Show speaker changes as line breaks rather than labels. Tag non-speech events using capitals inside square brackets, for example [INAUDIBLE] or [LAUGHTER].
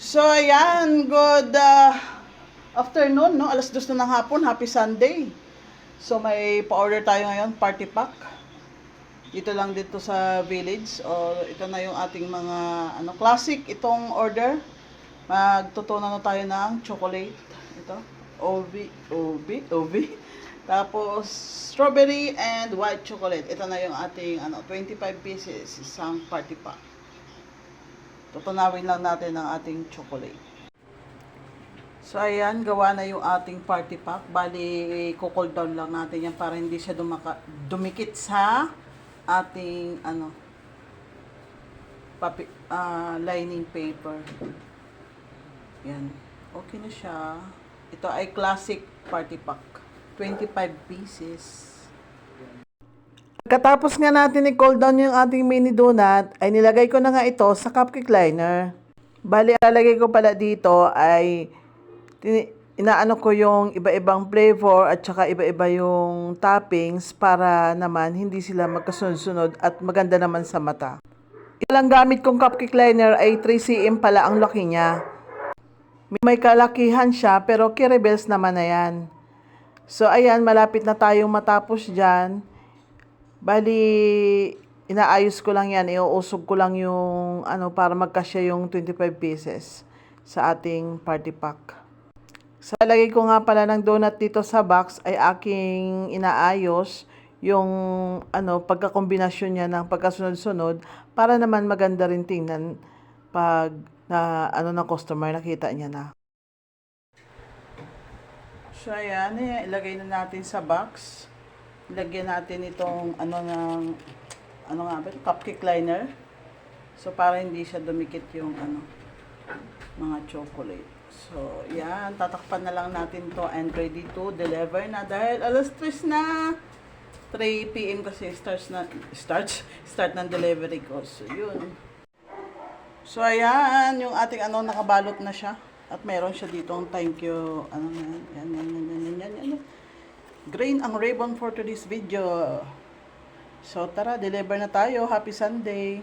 So, ayan. Good uh, afternoon, no? Alas dos na ng hapon. Happy Sunday. So, may pa-order tayo ngayon. Party pack. Dito lang dito sa village. O, ito na yung ating mga ano classic itong order. Magtutunan na tayo ng chocolate. Ito. OV. OV. OV. [LAUGHS] Tapos, strawberry and white chocolate. Ito na yung ating ano, 25 pieces. Isang party pack. Tutunawin lang natin ang ating chocolate. So, ayan, gawa na yung ating party pack. Bali, cool down lang natin yan para hindi siya dumaka, dumikit sa ating, ano, papi, ah, lining paper. Yan. Okay na siya. Ito ay classic party pack. 25 pieces. Pagkatapos nga natin i-cool down yung ating mini donut, ay nilagay ko na nga ito sa cupcake liner. Bali, lalagay ko pala dito ay inaano ko yung iba-ibang flavor at saka iba-iba yung toppings para naman hindi sila magkasunod-sunod at maganda naman sa mata. Ilang gamit kong cupcake liner ay 3cm pala ang laki niya. May kalakihan siya pero Kiribels naman na yan. So ayan, malapit na tayong matapos dyan. Bali, inaayos ko lang yan. Iuusog ko lang yung ano para magkasya yung 25 pieces sa ating party pack. Sa lagay ko nga pala ng donut dito sa box ay aking inaayos yung ano pagkakombinasyon niya ng pagkasunod-sunod para naman maganda rin tingnan pag na ano ng customer nakita niya na. So ayan, eh, ilagay na natin sa box. Ilagyan natin itong ano ng ano nga ba, cupcake liner. So para hindi siya dumikit yung ano mga chocolate. So, yan. Tatakpan na lang natin to and ready to deliver na dahil alas 3 na. 3 p.m. kasi starts na starts start ng delivery ko. So, yun. So, ayan. Yung ating ano, nakabalot na siya. At meron siya dito ang thank you. Ano yan. Yan, yan, yan, yan, yan, yan, yan. Green ang ribbon for today's video. So, tara. Deliver na tayo. Happy Sunday.